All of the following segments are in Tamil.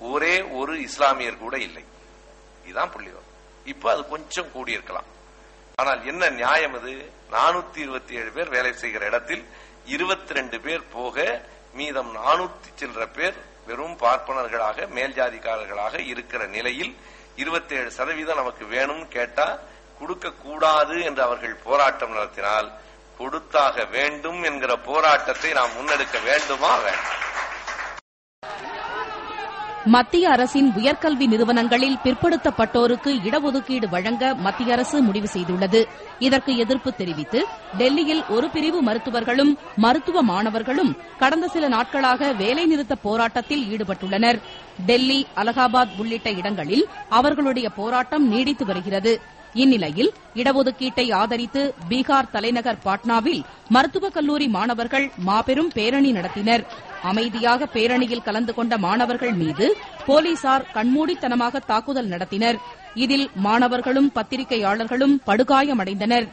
ஒரே ஒரு இஸ்லாமியர் கூட இல்லை. இதுதான் புள்ளிவரம் இப்ப அது கொஞ்சம் கூடியிருக்கலாம். ஆனால் என்ன நியாயம் அது? நானூத்தி இருபத்தி ஏழு பேர் வேலை செய்கிற இடத்தில் இருபத்தி ரெண்டு பேர் போக மீதம் நானூத்தி சில்லற பேர் வெறும் பார்ப்பனர்களாக மேல் ஜாதிக்காரர்களாக இருக்கிற நிலையில் இருபத்தி ஏழு சதவீதம் நமக்கு வேணும்னு கேட்டா கொடுக்க கூடாது என்று அவர்கள் போராட்டம் நடத்தினால் கொடுத்தாக வேண்டும் என்கிற போராட்டத்தை நாம் முன்னெடுக்க வேண்டுமா? வேண்டாம். மத்திய அரசின் உயர்கல்வி நிறுவனங்களில் பிற்படுத்தப்பட்டோருக்கு இடஒதுக்கீடு வழங்க மத்திய அரசு முடிவு செய்துள்ளது. இதற்கு எதிர்ப்பு தெரிவித்து டெல்லியில் ஒரு பிரிவு மருத்துவர்களும் மருத்துவ மாணவர்களும் கடந்த சில நாட்களாக வேலைநிறுத்த போராட்டத்தில் ஈடுபட்டுள்ளனர். டெல்லி அலகாபாத் உள்ளிட்ட இடங்களில் அவர்களுடைய போராட்டம் நீடித்து வருகிறது. இந்நிலையில் இடஒதுக்கீட்டை ஆதரித்து பீகார் தலைநகர் பாட்னாவில் மருத்துவக் கல்லூரி மாணவர்கள் மாபெரும் பேரணி நடத்தினர். அமைதியாக பேரணியில் கலந்து கொண்ட மாணவர்கள் மீது போலீசார் கண்மூடித்தனமாக தாக்குதல் நடத்தினர். இதில் மாணவர்களும் பத்திரிகையாளர்களும் படுகாயமடைந்தனர்.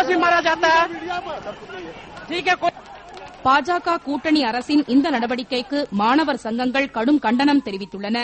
निर्दोषी मारा जाता है ठीक है कोई பாஜக கூட்டணி அரசின் இந்த நடவடிக்கைக்கு மாணவர் சங்கங்கள் கடும் கண்டனம் தெரிவித்துள்ளன